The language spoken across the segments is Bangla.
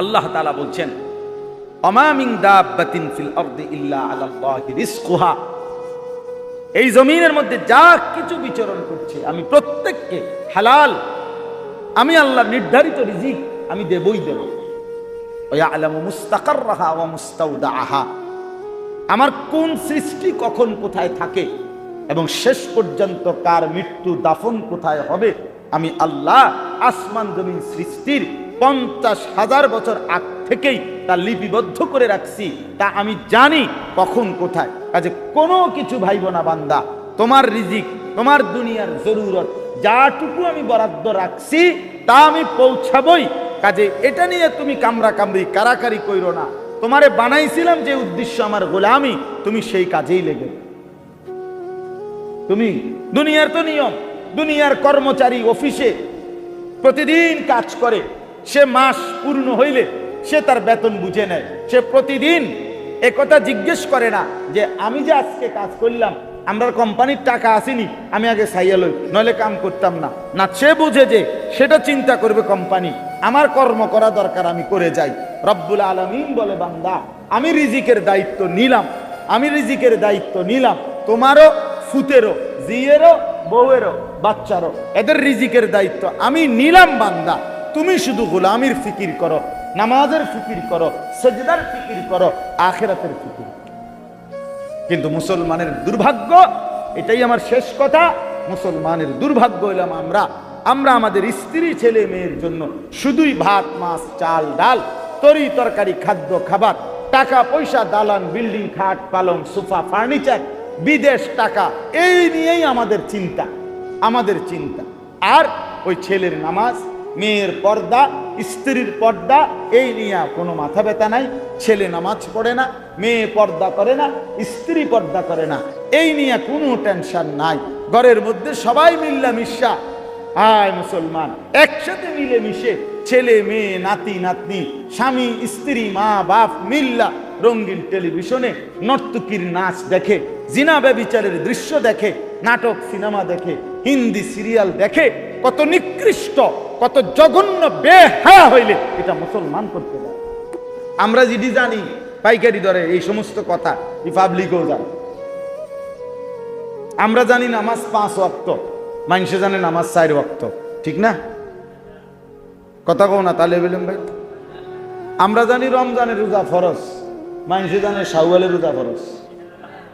আল্লাহ তালা বলছেন অমামিং দাব্বাতিন ফিল আরদি ইল্লা আলাল্লাহি রিজকুহা। এই জমিনের মধ্যে যা কিছু বিচরণ করছে, আমি প্রত্যেককে হালাল, আমি আল্লাহ নির্ধারিত রিজিক আমি দেবই দেব। আমার কোন সৃষ্টি কখন কোথায় থাকে এবং শেষ পর্যন্ত কার মৃত্যু দাফন কোথায় হবে, আমি আল্লাহ আসমান জমিন সৃষ্টির পঞ্চাশ হাজার বছর আগ থেকেই তা লিপিবদ্ধ করে রাখছি। তা আমি জানি কখন কোথায়। কাজে কোনো কিছু ভাইব না বান্দা। তোমার রিজিক, তোমার দুনিয়ার জরুরত, যাটুকু আমি বরাদ্দ রাখছি, তা আমি পৌঁছাবই। কাজে এটা নিয়ে তুমি কামরা কামড়ি কারাকারি কইরো না। তোমারে বানাইছিলাম যে উদ্দেশ্য আমার গোলামি, তুমি সেই কাজেই লেগে তুমি দুনিয়ার তো নিয়ম, দুনিয়ার কর্মচারী অফিসে প্রতিদিন কাজ করে সে মাস পূর্ণ হইলে সে তার বেতন বুঝে নেয়। সে প্রতিদিন একথা জিজ্ঞেস করে না যে, আমি যে আজকে কাজ করলাম আমরা কোম্পানির টাকা আসেনি, আমি আগে সাইয়া লই, নইলে কাম করতাম না। না, সে বুঝে যে সেটা চিন্তা করবে কোম্পানি, আমার কর্ম করা দরকার, আমি করে যাই। রব্বুল আলমিন বলে, বান্দা, আমি রিজিকের দায়িত্ব নিলাম, আমি রিজিকের দায়িত্ব নিলাম, তোমারও, ফুতেরও জিয়েরও বউয়েরও, বাচ্চারও, এদের রিজিকের দায়িত্ব আমি নিলাম, বান্দা। তুমি শুধু গোলামির ফিকির করো, নামাজের ফিকির করো, সেজদার ফিকির করো, আখেরাতের ফিকির কিন্তু মুসলমানের দুর্ভাগ্য, এটাই আমার শেষ কথা, মুসলমানের দুর্ভাগ্য হইলাম আমরা। আমরা আমাদের স্ত্রী, ছেলে, মেয়ের জন্য শুধুই ভাত, মাছ, চাল, ডাল, তরি তরকারি, খাদ্য, খাবার, টাকা, পয়সা, দালান, বিল্ডিং, খাট, পালং, সোফা, ফার্নিচার, বিদেশ, টাকা, এই নিয়েই আমাদের চিন্তা আমাদের চিন্তা। আর ওই ছেলের নামাজ মেয়ের পর্দা, স্ত্রীর পর্দা, এই নিয়ে কোনো মাথা ব্যথা নাই, ছেলে নামাজ পড়ে না, মেয়ে পর্দা করে না, স্ত্রী পর্দা করে না, এই নিয়ে কোনো টেনশন নাই। ঘরের মধ্যে সবাই মিল্লা মিশা হায় মুসলমান, একসাথে মিলে মিশে ছেলে, মেয়ে, নাতি, নাতনি, স্বামী, স্ত্রী, মা, বাপ মিল্লা রঙিন টেলিভিশনে নর্তকীর নাচ দেখে, জিনা ব্যবিচারের দৃশ্য দেখে, নাটক, সিনেমা দেখে, হিন্দি সিরিয়াল দেখে কত নিকৃষ্ট, কত জঘন্য বেহায়া হইলে এটা মুসলমান করতে পারে। আমরা যেটি জানি, পাইকারি দরে এই সমস্ত কথা রিপাবলিকও আমরা জানি নামাজ পাঁচ ওয়াক্ত, মানুষে জানে নামাজ চার ওয়াক্ত, ঠিক না? কথা কও না, তাহলে বললাম ভাই। আমরা জানি রমজানের রোজা ফরজ, মানুষে জানে শাওয়ালের রোজা ফরজ।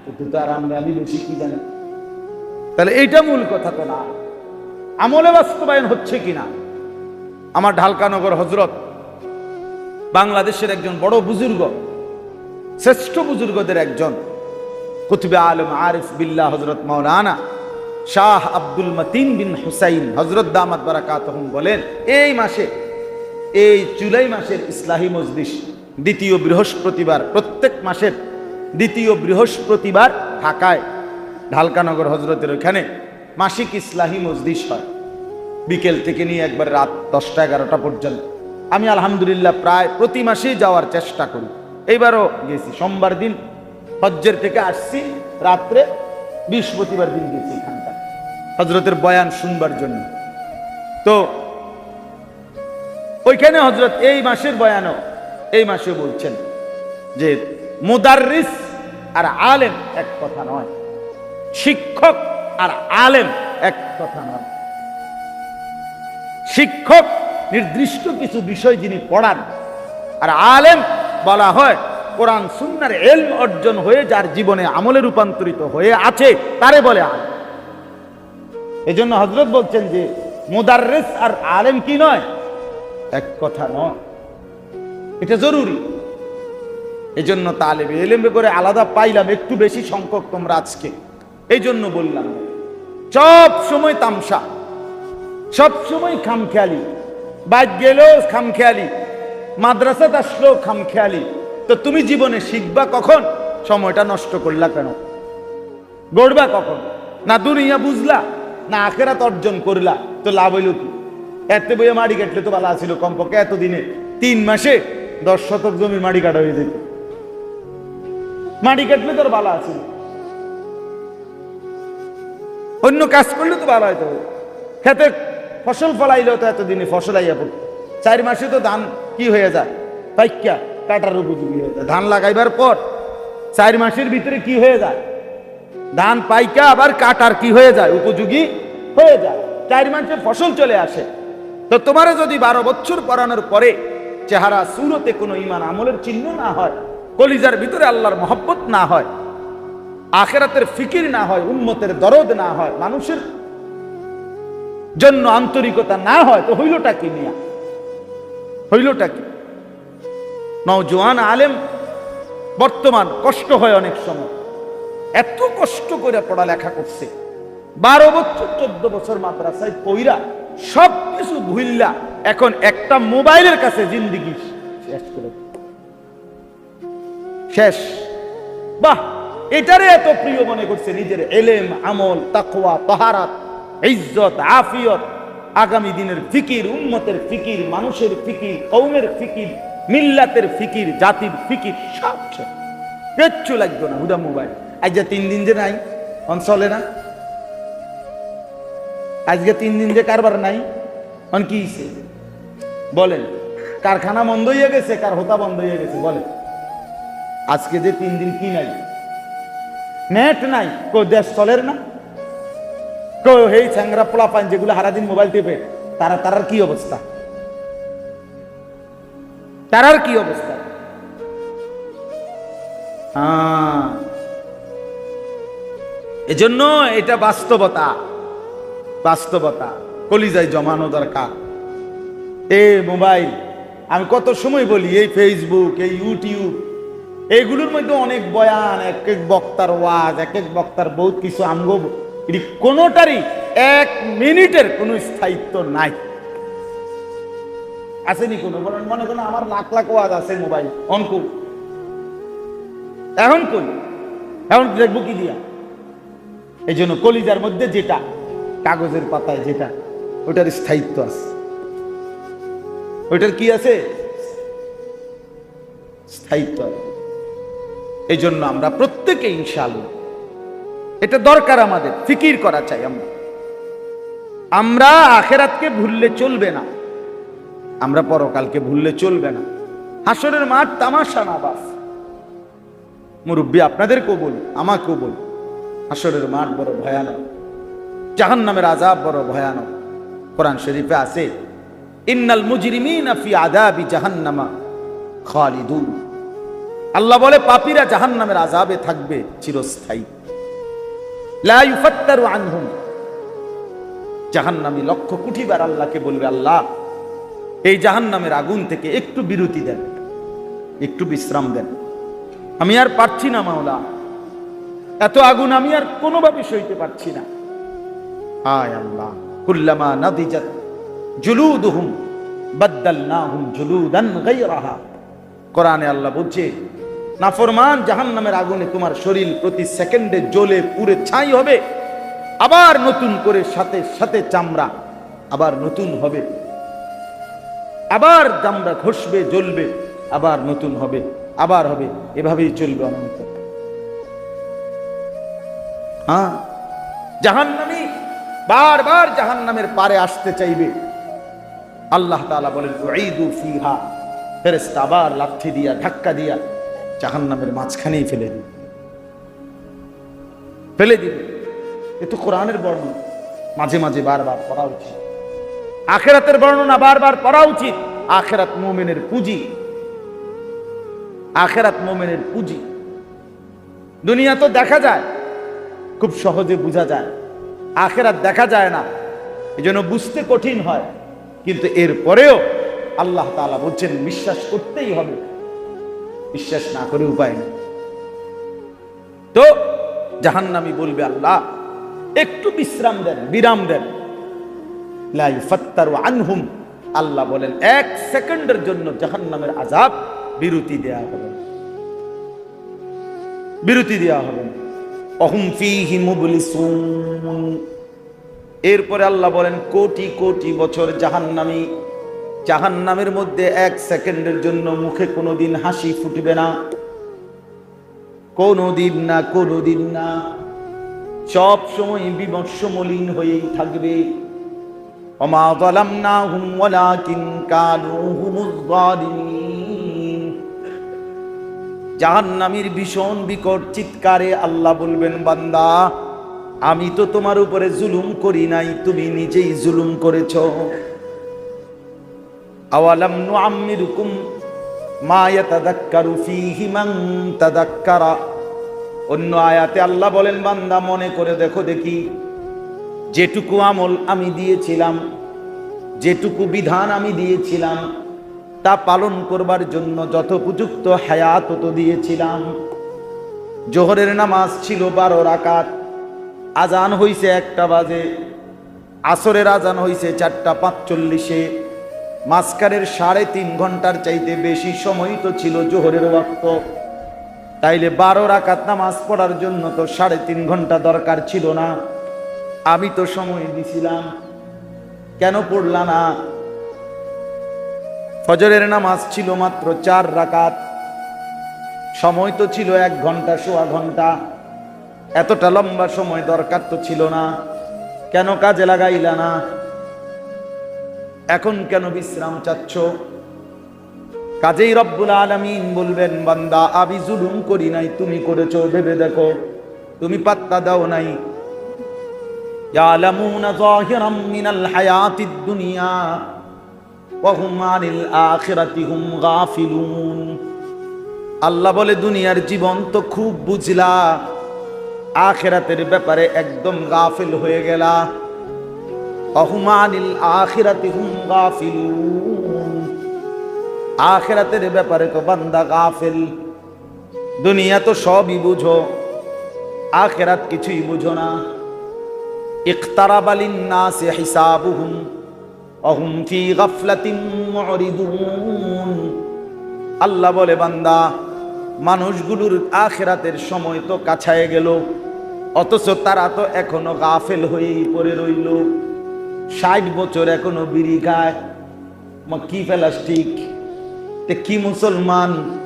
কিন্তু তার আমরা আমি বেশি কি জানি? তাহলে এইটা মূল কথা তো না। আমলে বাস্তবায়ন হচ্ছে কিনা? আমার ঢালকানগর হজরত, বাংলাদেশের একজন বড় বুজুর্গ, শ্রেষ্ঠ বুজুর্গদের একজন, কুতুবে আলম আরিফ বিল্লাহ হজরত মৌলানা শাহ আব্দুল মতিন বিন হুসাইন হজরত দামাত বারাকাত বলেন, এই মাসে, এই জুলাই মাসের ইসলাহী মজলিস দ্বিতীয় বৃহস্পতিবার, প্রত্যেক মাসের দ্বিতীয় বৃহস্পতিবার ঢাকায় ঢালকানগর হজরতের ওখানে মাসিক ইসলাহী মজলিস হয়। বিকেল থেকে নিয়ে একবার রাত দশটা এগারোটা পর্যন্ত। আমি আলহামদুলিল্লাহ প্রায় প্রতি মাসেই যাওয়ার চেষ্টা করি। এইবারও গেছি, সোমবার দিন হজ্জের থেকে আসছি, রাত্রে বৃহস্পতিবার দিন গেছি এখানটা। হজরতের বয়ান শুনবার জন্য। তো ওইখানে হজরত এই মাসের বয়ানও এই মাসে বলছেন যে মুদারিস আর আলেম এক কথা নয়। শিক্ষক আর আলেম এক কথা নয় শিক্ষক নির্দিষ্ট কিছু বিষয় যিনি পড়ান, আর আলেম বলা হয় কোরআন সুন্নার এলম অর্জন হয়ে যার জীবনে আমলে রূপান্তরিত হয়ে আছে, তারে বলে আলেম। এই জন্য হজরত বলছেন যে, মুদার্রেস আর আলেম কি নয়? এক কথা নয়। এটা জরুরি। এই জন্য তালেব এলেমে করে আলাদা পাইলাম, একটু বেশি সংখ্যক তোমরা আজকে। এই জন্য বললাম, সব সময় তামসা, সব সময় খামখেয়ালি বাইক গেলেও খামখেয়ালি মাদ্রাসাত আসলেও খামখেয়ালি। তো তুমি জীবনে শিখবা কখন? সময়টা নষ্ট করলা কেন? গড়বা কখন? না দুনিয়া বুঝলা, না আখেরাত অর্জন করলা, তো লাভ হইল কি? এত বইয়ে মাড়ি কাটলে তো ভালো আছিল কমপক্ষে এতদিনে, তিন মাসে দশ শতক জমির মাড়ি কাটা হয়ে যেত। মাড়ি কাটলে তোর ভালো আছিল অন্য কাজ করলে তো ভালো হয়তো খেতে ফসল ফলাইলেও তো এতদিনে ফসল আইয়া পড়তো চার মাসে তো ধান কি হয়ে যায়? পাইকা কাটার উপযোগী হয়ে যায়। ধান লাগাইবার পর চার মাসের ভিতরে কি হয়ে যায়? ধান পাইকা আবার কাটার কি হয়ে যায়? উপযোগী হয়ে যায়। চার মাসে ফসল চলে আসে। তো তোমার যদি বারো বছর পরানোর পরে চেহারা, সুরতে কোনো ইমান আমলের চিহ্ন না হয়, কলিজার ভিতরে আল্লাহর মহব্বত না হয় আখেরাতের ফিকির না হয় উন্মতের দরদ না হয়, মানুষের জন্য আন্তরিকতা না হয়, তো হইলটা কি নিয়া হইলটা কি? নওজোয়ান আলেম বর্তমান কষ্ট হয় অনেক সময়। এত কষ্ট করে পড়ালেখা করছে। বারো বছর, চোদ্দ বছর মাদ্রাসায় পইরা সব কিছু ভুললা এখন একটা মোবাইলের কাছে জিন্দিগি শেষ করে শেষ। বাহ! এটারে এত প্রিয় মনে করছে নিজের এলেম, আমল, তাকওয়া, তাহারাত, ইজ্জত, আফিয়ত। আগামী দিনের ফিকির, উম্মতের ফিকির, মানুষের ফিকির কৌমের ফিকির, মিল্লাতের ফিকির, জাতির ফিকির, সব। কিচ্ছু লাগবে না হুদা মোবাইল। আজ যে তিন দিন যে নাই, অন চলে না। আজকে তিন দিন যে কারবার নাই, অন কি বলেন, কারখানা বন্ধ হয়ে গেছে, কার হোতা বন্ধ হয়ে গেছে, বলেন। আজকে যে তিন দিন কি নাই? নেট নাই কো দেশ চলের না। কো হেই চ্যাংরা পোলা পান যেগুলো সারাদিন মোবাইল টিপে তারা তারার কি অবস্থা? তারার কি অবস্থা? আহ, এজন্য এটা বাস্তবতা। বাস্তবতা। কলিজায় জমানো দরকার। এ মোবাইল আমি কত সময় বলি এই ফেসবুক এই ইউটিউব এইগুলোর মধ্যে অনেক বয়ান এক এক বক্তার ওয়াজ এক এক বক্তার বহুত কিছু আঙ্গ এটি কোনোটারই এক মিনিটের কোনো স্থায়িত্ব নাই। আসেনি কোনো মনে করেন আমার লাখ লাখ ওয়াজ আছে মোবাইল অনকু এখন কই এখন দেখব কি দিয়া। এই জন্য কলিজার মধ্যে যেটা, কাগজের পাতায় যেটা, ওটার স্থায়িত্ব আছে। ওটার কি আছে? স্থায়িত্ব আছে। এই জন্য আমরা প্রত্যেকে ইনশাআল্লাহ এটা দরকার আমাদের, ফিকির করা চাই আমরা। আমরা আখেরাতকে ভুললে চলবে না। আমরা পরকালকে ভুললে চলবে না। হাসরের মাঠ তামাশা না বাস। মুরব্বী আপনাদেরকেও বলি আমাকেও বলি হাসরের মাঠ বড় ভয়ানক। জাহান নামের আজাব বড় ভয়ানক। কোরআন শরীফে আছে, ইন্নাল মুজরিমিন ফি আদাবি জাহান্নামা খালিদুন। আল্লাহ বলে, পাপীরা জাহান্নামের আজাবে থাকবে, চিরস্থায়ী। আনহুম। জাহান্নামী লক্ষ কোটিবার আল্লাহকে বলবে, আল্লাহ, এই জাহান্নামের আগুন থেকে একটু বিরতি দেন, একটু বিশ্রাম দেন। আমি আর পারছি না, মাওলা। এত আগুন আমি আর কোনোভাবে সইতে পারছি না। হায় আল্লাহ, কুল্লামা নাদিজাত জুলুদুহুম, বাদ্দালনাহুম জুলুদান গায়রাহা। কোরআনে আল্লাহ বলছে নাফরমান জাহান্নামের আগুনে তোমার শরীর প্রতি সেকেন্ডে জ্বলে পুরে ছাই হবে। আবার নতুন করে সাথে সাথে চামড়া, আবার নতুন হবে। আবার চামড়া ঘষবে, জ্বলবে, আবার নতুন হবে, আবার হবে। এভাবেই চলবে অনন্ত। হ্যাঁ জাহান্নামী বারবার জাহান্নামের পারে আসতে চাইবে। আল্লাহ তাআলা বলেন ফিহা। ফেরেশতা আবার লাঠি দিয়া, ধাক্কা দিয়া জাহান্নামের মাঝখানেই ফেলে দিবে। ফেলে দিবে। এ তো কোরআনের বর্ণনা। মাঝে মাঝে বারবার পড়া উচিত। আখেরাতের বর্ণনা বারবার পড়া উচিত। আখেরাত মোমেনের পুঁজি। আখেরাত মোমেনের পুঁজি। দুনিয়া তো দেখা যায়। খুব সহজে বোঝা যায়। আখেরাত দেখা যায় না। এই জন্য বুঝতে কঠিন হয়। কিন্তু এর পরেও আল্লাহ তাআলা বলছেন, বিশ্বাস করতেই হবে। বিশ্বাস না করে উপায় নেই। তো জাহান্নামি বলবে, আল্লাহ, একটু বিশ্রাম দেন, বিরাম দেন। আনহুম। আল্লাহ বলেন, এক সেকেন্ডের জন্য জাহান্নামের আজাব বিরতি দেয়া হবে। বিরতি দেওয়া হবে। এরপরে আল্লাহ বলেন, কোটি কোটি বছর জাহান্নামী জাহান্নামের মধ্যে এক সেকেন্ডের জন্য মুখে কোনোদিন হাসি ফুটবে না। কোনোদিন না কোনোদিন না। সব সময় বিমর্ষ মলিন হয়েই থাকবে। কানু জাহান্নামীর ভীষণ বিকট চিৎকারে আল্লাহ বলবেন, বান্দা, আমি তো তোমার উপরে জুলুম করি নাই, তুমি নিজেই জুলুম করেছ। আওয়ালাম নুআম্মিরুকুম মা ইয়াতাযাক্কারু ফীহি মান তাযাক্কারা অন্য আয়াতে আল্লাহ বলেন, বান্দা, মনে করে দেখো দেখি, যেটুকু আমল আমি দিয়েছিলাম, যেটুকু বিধান আমি দিয়েছিলাম, তা পালন করবার জন্য যথোপযুক্ত হায়াত তো দিয়েছিলাম। জোহরের নামাজ ছিল বারো রাকাত, আজান হইছে একটা বাজে, আসরের আজান হইছে চারটা পাঁচচল্লিশে। মাঝখানের সাড়ে তিন ঘণ্টার চাইতে বেশি সময় তো ছিল জোহরের ওয়াক্ত। তাইলে বারো রাকাত নামাজ পড়ার জন্য তো সাড়ে তিন ঘণ্টা দরকার ছিল না। আমি তো সময় দিছিলাম। কেন পড়লা না? ফজরের নামাজ ছিল মাত্র চার রাকাত। সময় তো ছিল এক ঘণ্টা, সোয়া ঘণ্টা। এতটা লম্বা সময় দরকার তো ছিল না। কেন কাজে লাগাইলা না? এখন কেন বিশ্রাম চাচ্ছ কাজেই রব্বুল আলমিন বলবেন বান্দা আমি জুলুম করি নাই তুমি করেছো ভেবে দেখো তুমি পাত্তা দাও নাই يعلمون ظاهرا من الحياة الدنيا وهم عن الآخرة هم غافلون আল্লাহ বলে দুনিয়ার জীবন তো খুব বুঝলা আখেরাতের ব্যাপারে একদম গাফিল হয়ে গেলা অহুমানিল আখিরাতি হুম গাফিলুন। আখেরাতের ব্যাপারে কো বান্দা গাফিল। দুনিয়া তো সবই বুঝো, আখেরাত কিছুই বুঝো না। ইকতারাবালিন নাসে হিসাবুহুম, অহুম ফি গাফলাতিম মুরিদুন। আল্লাহ বলে, বান্দা, মানুষগুলোর আখেরাতের সময় তো কাছায় গেল, অথচ তারা তো এখনও গাফেল হয়েই পড়ে রইল। ষাট বছর এখনও বিড়ি খায়। কি প্লাস্টিক? তে কি মুসলমান?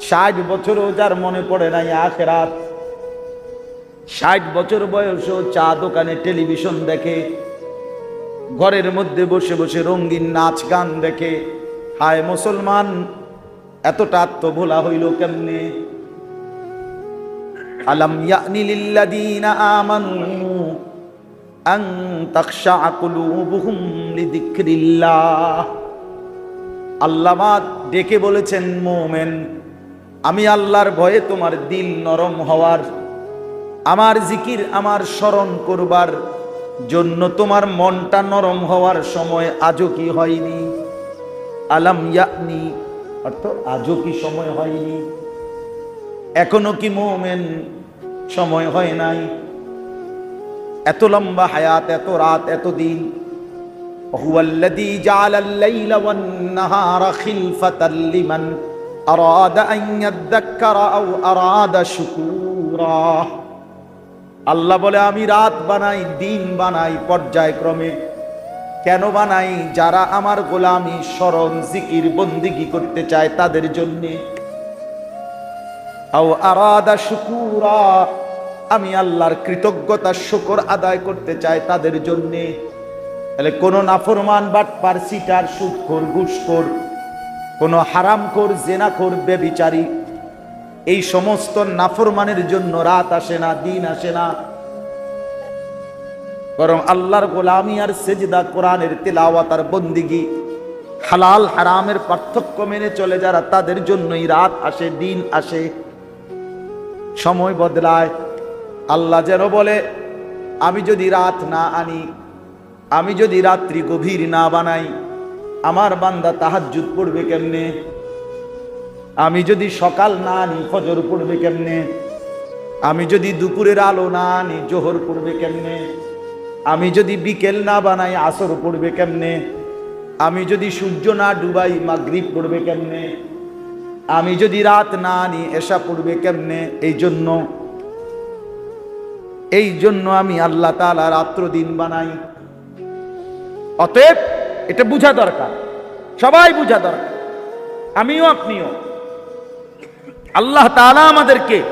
ষাট বছরও যার মনে পড়ে নাই আখেরাত। ষাট বছর বয়সেও চা দোকানে টেলিভিশন দেখে। ঘরের মধ্যে বসে বসে রঙিন নাচ গান দেখে। হায় মুসলমান, এতটা আত্মভোলা হইল কেমনে? আলাম ইয়ানি লিল্লাযীনা আমানু লিযিকরিল্লাহ। আল্লামা ডেকে বলেছেন, মোমেন, আমি আল্লাহর ভয়ে তোমার দিল নরম হওয়ার, আমার জিকির আমার স্মরণ করবার জন্য তোমার মনটা নরম হওয়ার সময় আজও কি হয়নি? আলাম ইয়ানি, অর্থ আজও কি সময় হয়নি? এখনও কি মোমেন, সময় হয় নাই? এত লম্বা হায়াত এত রাত এত দিন هو الذي جعل الليل والنهار خلفة لمن أراد أن يذكر أو أراد شكورا আল্লাহ বলে আমি রাত বানাই দিন বানাই পর্যায়ক্রমে কেন বানাই যারা আমার গোলামি স্মরণ জিকির বন্দিগি করতে চায় তাদের জন্যে আও আরাদা শুকুরা আমি আল্লাহর কৃতজ্ঞতার শুকর আদায় করতে চাই তাদের জন্যে। তাহলে কোন নাফরমান বাটপার, সিটার, সুদখোর, ঘুষখোর, কোন হারামখোর, জেনাখোর, বেবিচারী, এই সমস্ত নাফরমানের জন্য রাত আসে না, দিন আসে না। বরং আল্লাহর গোলামি আর সেজদা কোরআনের তেলাওয়াত আর বন্দিগি, হালাল হারামের পার্থক্য মেনে চলে যারা তাদের জন্যই রাত আসে, দিন আসে। সময় বদলায় আল্লাহ যেন বলে, আমি যদি রাত না আনি, আমি যদি রাত্রি গভীর না বানাই, আমার বান্দা তাহাজ্জুদ পড়বে কেমনে? আমি যদি সকাল না আনি, ফজর পড়বে কেমনে? আমি যদি দুপুরের আলো না আনি, জোহর পড়বে কেমনে? আমি যদি বিকেল না বানাই, আসর পড়বে কেমনে? আমি যদি সূর্য না ডুবাই, মাগরিব পড়বে কেমনে? আমি যদি রাত না আনি এসা পড়বে কেমনে? এই জন্য এই জন্য আমি আল্লাহ তালা রাত্র দিন বানাই। অতএব এটা বুঝা দরকার। সবাই বুঝা দরকার। আমিও আপনিও। আল্লাহ তাআলা আমাদেরকে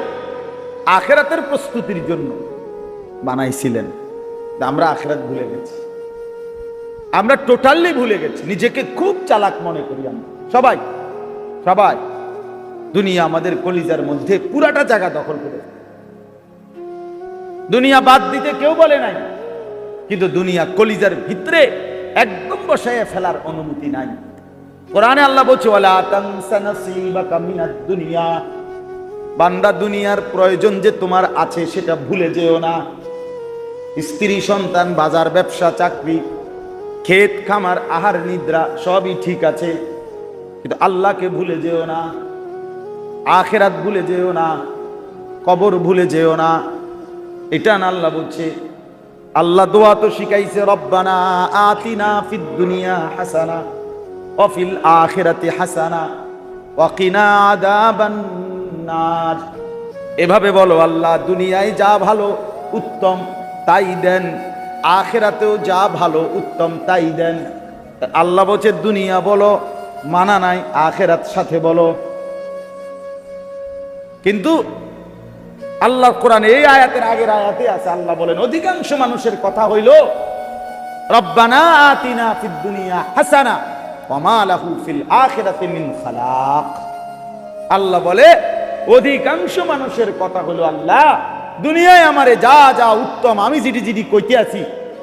আখেরাতের প্রস্তুতির জন্য বানাইছিলেন। আমরা আখেরাত ভুলে গেছি। আমরা টোটালি ভুলে গেছি। নিজেকে খুব চালাক মনে করি আমরা। সবাই সবাই। দুনিয়া আমাদের কলিজার মধ্যে পুরাটা জায়গা দখল করে। দুনিয়া বাদ দিতে কেউ বলে নাই। কিন্তু দুনিয়া কলিজার ভিতরে একদম বসায় ফেলার অনুমতি নাই। কোরআনে আল্লাহ বলছে দুনিয়া। বান্দা দুনিয়ার প্রয়োজন যে তোমার আছে সেটা ভুলে যেও না। স্ত্রী, সন্তান, বাজার, ব্যবসা, চাকরি, ক্ষেত, খামার, আহার, নিদ্রা, সবই ঠিক আছে। কিন্তু আল্লাহকে ভুলে যেও না, আখেরাত ভুলে যেও না, কবর ভুলে যেও না। এটা না আল্লাহ বলছে, আল্লাহ দোয়া তো শিখাইছে, রব্বানা আতিনা ফিদ দুনিয়া হাসানা অফিল আখিরাতি হাসানা ওয়াকিনা আদাবান নার। এভাবে বলো, আল্লাহ দুনিয়ায় যা ভালো, উত্তম, তাই দেন। আখেরাতেও যা ভালো, উত্তম, তাই দেন। আল্লাহ বলছে, দুনিয়া বলো, মানা নাই, আখেরাত সাথে বলো। কিন্তু আল্লাহ কোরআন এই আয়াতের আগের আয়াতে আছে, আল্লাহ বলেন, অধিকাংশ মানুষের কথা হইল, রব্বানা আতিনা ফিদ দুনিয়া হাসানা, ওয়া লাহু ফিল আখিরাতি মিন খালাক। আল্লাহ বলে, অধিকাংশ মানুষের কথা হলো আল্লাহ, দুনিয়ায় আমারে যা যা উত্তম, আমি জিডি জিডি কইতে আছি,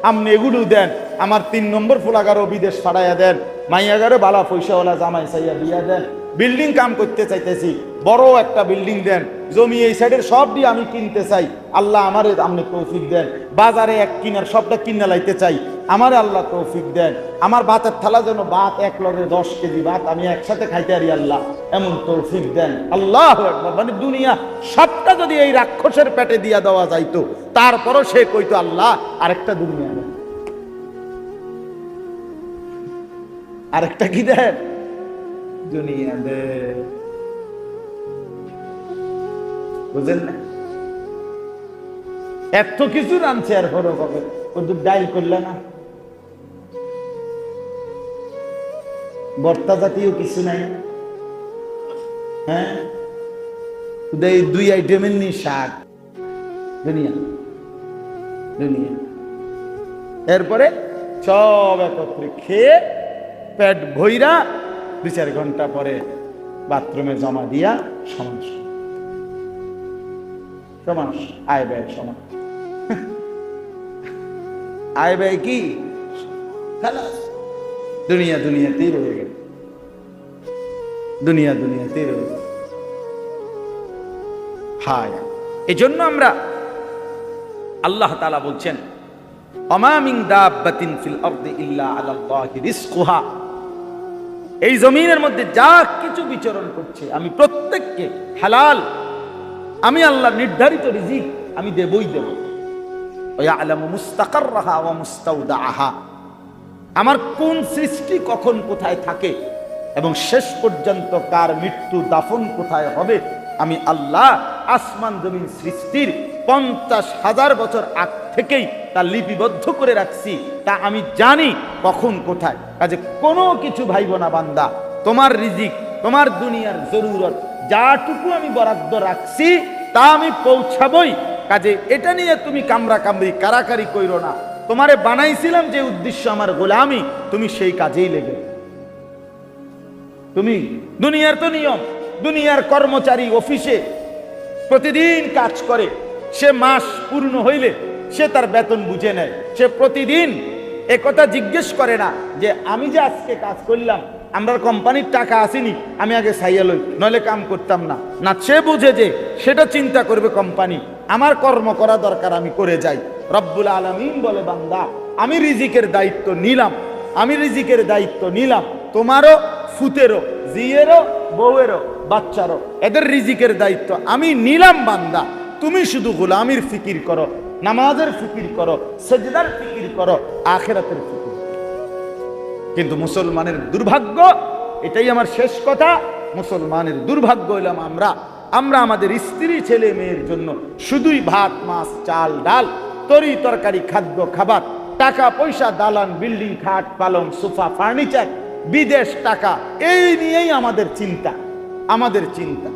আপনি এগুলো দেন, আমার তিন নম্বর ফুলাগারও বিদেশ ফাড়াইয়া দেন মাইয়াগারও বালা পয়সাওয়ালা জামাই সাইয়া বিয়া দেন, বিল্ডিং কাম করতে চাইতেছি বড় একটা বিল্ডিং দেন। জমি এই সাইডের সব দিয়ে আমি কিনতে চাই। আল্লাহ আমারে আপনি তৌফিক দেন। বাজারে এক কিনার, সবটা কিনে লাইতে চাই। আমার আল্লাহ তৌফিক দেন। আমার ভাতের থালা যেন বাত এক লগে দশ কেজি ভাত আমি একসাথে খাইতে পারি আল্লাহ। এমন তৌফিক দেন। আল্লাহ মানে দুনিয়া সবটা যদি এই রাক্ষসের পেটে দিয়া দেওয়া যাইতো, তারপরও সে কইতো, আল্লাহ, আরেকটা দুনিয়া দেন আরেকটা কি দেন? দুনিয়া দে। বুঝেন না? এত কিছু রানছে আর হলো কবে কিন্তু ডাইল করলে না। বর্তা জাতীয় কিছু নাই। হ্যাঁ? এই দুই আইটেমের নি শাক। দুনিয়া। দুনিয়া। এরপরে সব একত্রে খেয়ে পেট ভইরা দুই চার ঘণ্টা পরে বাথরুমে জমা দিয়া সমান সমান, আয় ব্যয় সমান। আয় ব্যয় কি? দুনিয়া দুনিয়াতেই রয়ে গেল। দুনিয়া দুনিয়াতেই রয়ে গেল। হায় জন্য আমরা আল্লাহ তালা বলছেন অমামিং দাব্বাতিন ফিল আরদি ইল্লা আলাল্লাহি রিজকুহা। এই জমিনের মধ্যে যা কিছু বিচরণ করছে, আমি প্রত্যেককে হালাল আমি আল্লাহ নির্ধারিত রিজিক আমি দেবই দেব। ওয়ালামু মুস্তাকাররাহা ওয়া মুস্তাউদাহা আমার কোন সৃষ্টি কখন কোথায় থাকে এবং শেষ পর্যন্ত কার মৃত্যু দাফন কোথায় হবে, আমি আল্লাহ আসমান জমিন সৃষ্টির পঞ্চাশ হাজার বছর আগ থেকেই তা লিপিবদ্ধ করে রাখছি, তা আমি জানি কখন কোথায়। কাজে কোনো কিছু ভাইব না বান্দা। তোমার রিজিক, তোমার দুনিয়ার জরুরত যাটুকু আমি বরাদ্দ রাখছি, তা আমি পৌঁছাবই। কাজে এটা নিয়ে তুমি কামরা কামড়ি কারাকারি কইরো না। তোমারে বানাইছিলাম যে উদ্দেশ্য আমার গোলামি, তুমি সেই কাজেই লেগে তুমি দুনিয়ার তো নিয়ম, দুনিয়ার কর্মচারী অফিসে প্রতিদিন কাজ করে, সে মাস পূর্ণ হইলে সে তার বেতন বুঝে নেয়। সে প্রতিদিন একথা জিজ্ঞেস করে না যে, আমি যে আজকে কাজ করলাম আমরা কোম্পানির টাকা আসেনি, আমি আগে সাইয়া লই। নইলে কাম করতাম না। না, সে বুঝে যে সেটা চিন্তা করবে কোম্পানি। আমার কর্ম করা দরকার, আমি করে যাই। রব্বুল আলমিন বলে, বান্দা, আমি রিজিকের দায়িত্ব নিলাম। আমি রিজিকের দায়িত্ব নিলাম। তোমারও, ফুতেরও জিয়েরও বউয়েরও, বাচ্চারও, এদের রিজিকের দায়িত্ব আমি নিলাম, বান্দা। তুমি শুধু গোলামির ফিকির করো, নামাজের ফিকির করো, সেজদার ফিকির করো, আখেরাতের ফিকির কিন্তু মুসলমানের দুর্ভাগ্য, এটাই আমার শেষ কথা। মুসলমানের দুর্ভাগ্য হইলাম আমরা। আমরা আমাদের স্ত্রী, ছেলে, মেয়ের জন্য শুধুই ভাত, মাছ, চাল, ডাল, তরি তরকারি, খাদ্য, খাবার, টাকা, পয়সা, দালান, বিল্ডিং, খাট, পালং, সোফা, ফার্নিচার, বিদেশ, টাকা, এই নিয়েই আমাদের চিন্তা আমাদের চিন্তা।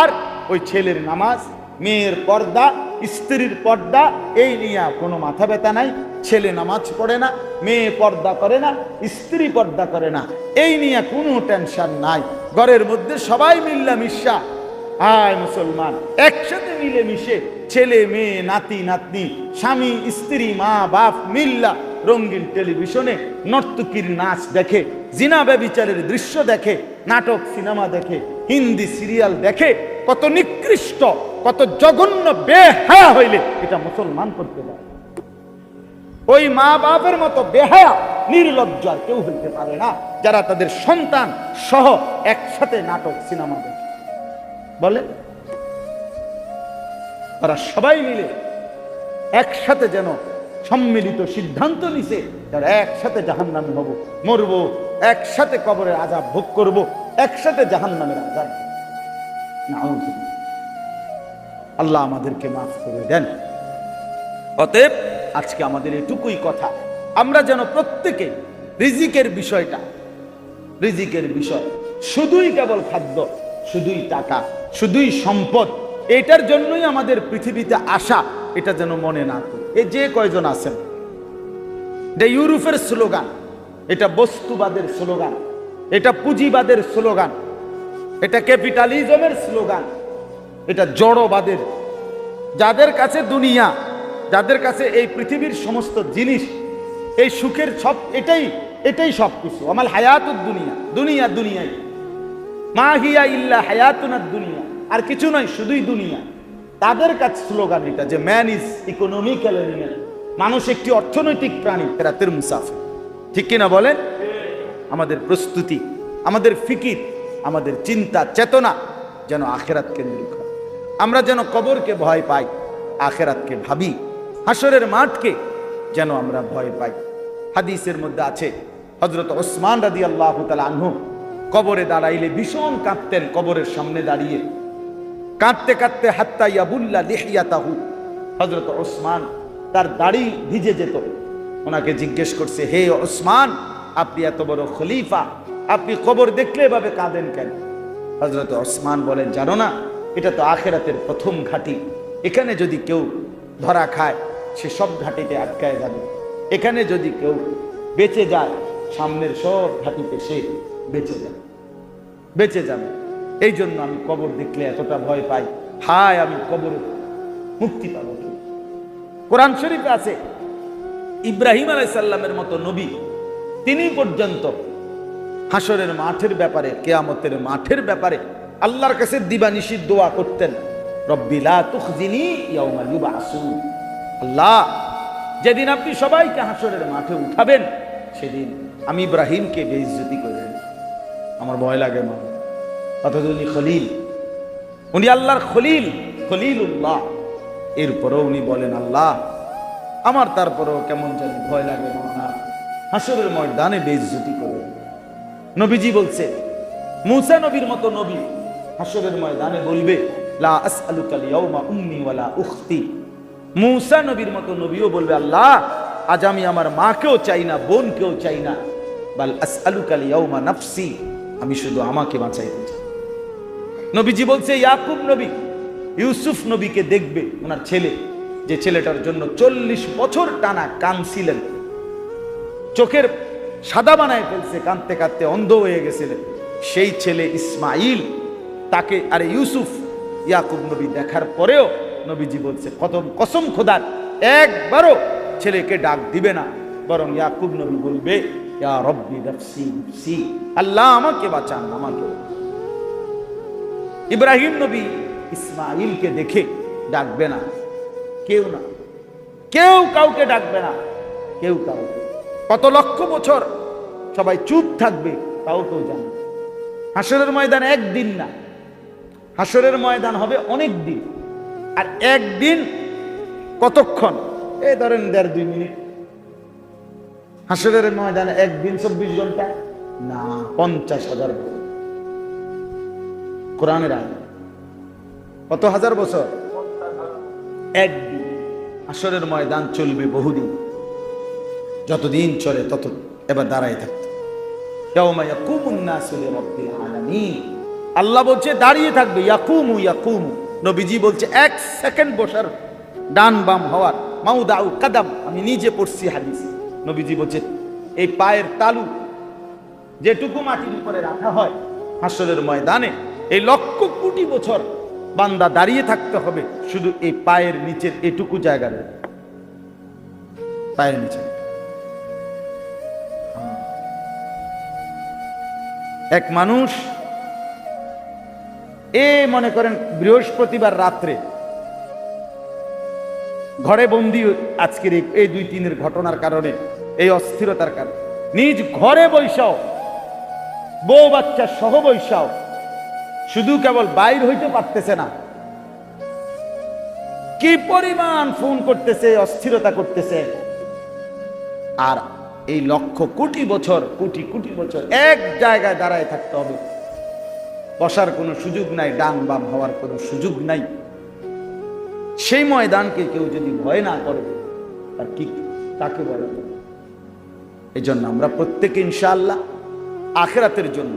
আর ওই ছেলের নামাজ, মেয়ের পর্দা স্ত্রীর পর্দা, এই নিয়ে কোনো মাথা ব্যথা নাই, ছেলে নামাজ পড়ে না, মেয়ে পর্দা করে না, স্ত্রী পর্দা করে না, এই নিয়ে কোনো টেনশন নাই। ঘরের মধ্যে সবাই মিল্লা মিশা আয় মুসলমান, একসাথে মিলে মিশে ছেলে, মেয়ে, নাতি, নাতনি, স্বামী, স্ত্রী, মা, বাপ মিল্লা রঙিন টেলিভিশনে নর্তকীর নাচ দেখে, জিনা ব্যবিচারের দৃশ্য দেখে, নাটক, সিনেমা দেখে, হিন্দি সিরিয়াল দেখে কত নিকৃষ্ট, কত জঘন্য বেহায়া হইলে এটা মুসলমান করতে পারে। ওই মা বাপের মতো বেহায়া নির্লজ্জ আর কেউ হইতে পারে না, যারা তাদের সন্তান সহ একসাথে নাটক, সিনেমা দেখে। বলে? তারা সবাই মিলে একসাথে যেন সম্মিলিত সিদ্ধান্ত নিছে, যারা একসাথে জাহান নামে হব, মরবো, একসাথে কবরের আজাব ভোগ করব, একসাথে জাহান নামের আজাব। আল্লাহ আমাদেরকে মাফ করে দেন। অতএব আজকে আমাদের এটুকুই কথা। আমরা যেন প্রত্যেকে রিজিকের বিষয়টা রিজিকের বিষয় শুধুই কেবল খাদ্য শুধুই টাকা শুধুই সম্পদ এটার জন্যই আমাদের পৃথিবীতে আসা এটা যেন মনে না করি। এই যে কয়জন আছেন? এটা ইউরোপের স্লোগান এটা বস্তুবাদের স্লোগান এটা পুঁজিবাদের স্লোগান এটা ক্যাপিটালিজমের স্লোগান এটা জড়বাদের। যাদের কাছে দুনিয়া, যাদের কাছে এই পৃথিবীর সমস্ত জিনিস, এই সুখের সব, এটাই এটাই সব কিছু আমার হায়াতুর দুনিয়া দুনিয়া দুনিয়াই। মা হিয়া ইল্লা হায়াতুনার দুনিয়া। আর কিছু নয়, শুধুই দুনিয়া। তাদের কাছে স্লোগান এটা যে ম্যান ইজ ইকোনমিক্যাল মানুষ একটি অর্থনৈতিক প্রাণী। রাতের মুসাফির ঠিক কিনা বলেন? আমাদের প্রস্তুতি, আমাদের ফিকির আমাদের চিন্তা, চেতনা যেন আখেরাত কেন্দ্রিক হয় আমরা যেন কবরকে ভয় পাই, আখেরাতকে ভাবি, হাসরের মাঠকে যেন আমরা ভয় পাই। হাদিসের মধ্যে আছে হজরত ওসমান রাদি আল্লাহ আনহু কবরে দাঁড়াইলে ভীষণ কাঁদতেন, কবরের সামনে দাঁড়িয়ে। কাঁদতে কাঁদতে হাত্তা ইয়াবুল্লা লিহিয়াতাহু হজরত ওসমান তার দাড়ি ভিজে যেত। ওনাকে জিজ্ঞেস করছে, হে ওসমান, আপনি এত বড় খলিফা আপনি কবর দেখলে এভাবে কাঁদেন কেন? হজরত ওসমান বলেন, জানো না, এটা তো আখেরাতের প্রথম ঘাটি। এখানে যদি কেউ ধরা খায়, সে সব ঘাটিতে আটকায় যাবে। এখানে যদি কেউ বেঁচে যায়, সামনের সব ঘাটিতে সে বেঁচে যাবে। বেঁচে যাবে। এই জন্য আমি কবর দেখলে এতটা ভয় পাই। হায়, আমি কবর মুক্তি পাব কোরআন শরীফে আছে, ইব্রাহিম আলাইসাল্লামের মতো নবী, তিনি পর্যন্ত হাসরের মাঠের ব্যাপারে, কেয়ামতের মাঠের ব্যাপারে আল্লাহর কাছে দিবানিশি দোয়া করতেন। রব্বিলা ইউবাসুন। আল্লাহ, যেদিন আপনি সবাইকে হাসরের মাঠে উঠাবেন, সেদিন আমি ইব্রাহিমকে বেইজ্জতি করবেন আমার ভয় লাগে মা। অথচ উনি খলিল। উনি আল্লাহর খলিল খলিল উল্লাহ এরপরও উনি বলেন, আল্লাহ, আমার তারপরেও কেমন জানি ভয় লাগে না হাসরের ময়দানে বেইজ্জতি করবেন নবীজি বলছে, মুসা নবীর মতো নবী হাসরের ময়দানে বলবে, লা আসআলুকাল ইয়াউমা উম্মি ওয়ালা উখতি। মুসা নবীর মতো নবীও বলবে, আল্লাহ, আজ আমি আমার মাকেও চাই না, বোনকেও চাই না। বাল আসআলুকাল ইয়াউমা নাফসি, আমি শুধু আমাকে বাঁচাইতে চাই নবীজি বলছে, ইয়াকুব নবী, ইউসুফ নবীকে দেখবে ওনার ছেলে, যে ছেলেটার জন্য চল্লিশ বছর টানা কাঁদছিলেন চোখের সাদা বানায় ফেলছে, কাঁদতে কাঁদতে অন্ধ হয়ে গেছিলেন সেই ছেলে ইসমাইল, তাকে আরে ইউসুফ, ইয়াকুব নবী দেখার পরেও নবীজি বলছে কতম কসম খোদার, একবারও ছেলেকে ডাক দিবে না। বরং ইয়াকুব নবী বলবে আল্লাহ আমাকে বাঁচান, আমাকে ইব্রাহিম নবী ইসমাইলকে দেখে ডাকবে না। কেউ না। কেউ কাউকে ডাকবে না। কেউ কাউকে। কত লক্ষ বছর সবাই চুপ থাকবে, তাও কেউ জানে হাসরের ময়দান একদিন না, হাসরের ময়দান হবে অনেক দিন। আর একদিন কতক্ষণ? এই ধরেন দেড় দুই মিনিট। হাসরের ময়দানে একদিন চব্বিশ ঘণ্টা? না, পঞ্চাশ হাজার বছর। কোরআনের আয় কত হাজার বছর? একদিন। আসরের ময়দান চলবে বহুদিন। যতদিন চলে, তত এবার দাঁড়াই থাকতো। আল্লাহ বলছে, দাঁড়িয়ে থাকবে। ইয়াকুমু ইয়াকুমু। নবীজি বলছে, এক সেকেন্ড বসার ডান বাম হওয়ার। মাউদাউ কাদাম, আমি নিজে পড়ছি হাদিস। নবীজি বলছে, এই পায়ের তালু যেটুকু মাটির উপরে রাখা হয় হাসরের ময়দানে, এই লক্ষ কোটি বছর বান্দা দাঁড়িয়ে থাকতে হবে। শুধু এই পায়ের নিচের এটুকু জায়গার পায়ের নিচে। এক মানুষ এ মনে করেন বৃহস্পতিবার রাত্রে ঘরে বন্দি আজকের এই- দুই তিনের ঘটনার কারণে, এই অস্থিরতার কারণে। নিজ ঘরে বৈশাও, বউ বাচ্চা সহ বৈশাও। শুধু কেবল বাইর হইতে পারতেছে না। কি পরিমাণ ফোন করতেছে, অস্থিরতা করতেছে। আর এই লক্ষ কোটি বছর, কোটি কোটি বছর এক জায়গায় দাঁড়ায় থাকতে হবে। বসার কোনো সুযোগ নাই, ডান বাম হওয়ার কোনো সুযোগ নাই। সেই ময়দানকে কেউ যদি ভয় না করে, তার কি তাকে বলে এই জন্য আমরা প্রত্যেকে ইনশাআল্লাহ আখেরাতের জন্য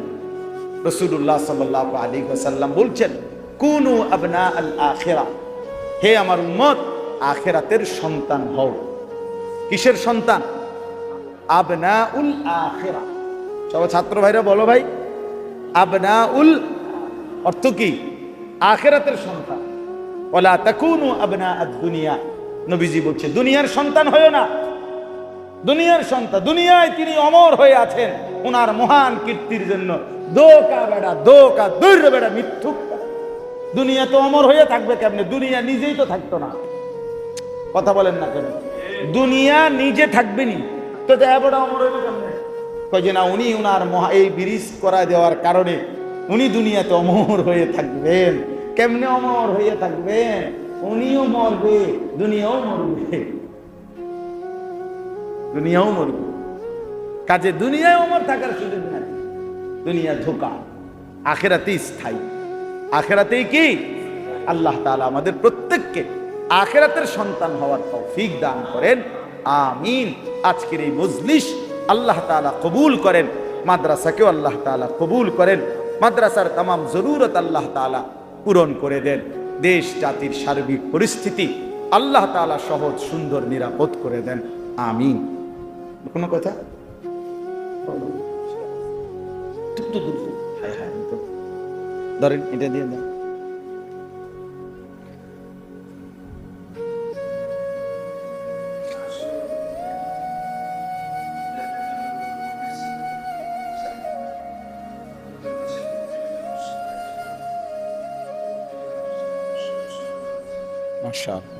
রসুল্লাহ সাল্লাহ আলী সাল্লাম বলছেন, কোন আবনা আল আখেরা। হে আমার উম্মত, আখেরাতের সন্তান হও। কিসের সন্তান? আবনা উল আখেরা। সব ছাত্র ভাইরা বলো ভাই আবনা উল অর্থ কি? আখেরাতের সন্তান। ওলা তাকুনু আবনা দুনিয়া। নবীজি বলছে, দুনিয়ার সন্তান হয়েও না। দুনিয়ার সন্তান, দুনিয়ায় তিনি অমর হয়ে আছেন। ওনার মহান কীর্তির জন্য দোকা বেড়া দোকা দৈর্য বেড়া মিথ্যুক। দুনিয়া তো অমর হয়ে থাকবে কেমনে? দুনিয়া নিজেই তো থাকতো না। কথা বলেন না কেন? দুনিয়া নিজে থাকবে তো যে না, উনি উনার মহা এই ব্রিজ করা দেওয়ার কারণে উনি দুনিয়াতে অমর হয়ে থাকবেন। কেমনে অমর হয়ে থাকবেন? উনিও মরবে, দুনিয়াও মরবে। দুনিয়াও মরবে। কাজে দুনিয়ায় অমর থাকার সুযোগ নাই। দুনিয়া ধোকা আখেরাতে স্থায়ী। আখেরাতেই কি? আল্লাহ তালা আমাদের প্রত্যেককে আখেরাতের সন্তান হওয়ার তৌফিক দান করেন। আমিন আজকের এই মজলিস আল্লাহ তাআলা কবুল করেন মাদ্রাসাকেও আল্লাহ তাআলা কবুল করেন মাদ্রাসার তামাম জরুরত আল্লাহ তাআলা পূরণ করে দেন দেশ জাতির সার্বিক পরিস্থিতি আল্লাহ তাআলা সহজ সুন্দর নিরাপদ করে দেন আমিন কোনো কথা। হায় হায়। ধরেন এটা দিয়ে দেন shop.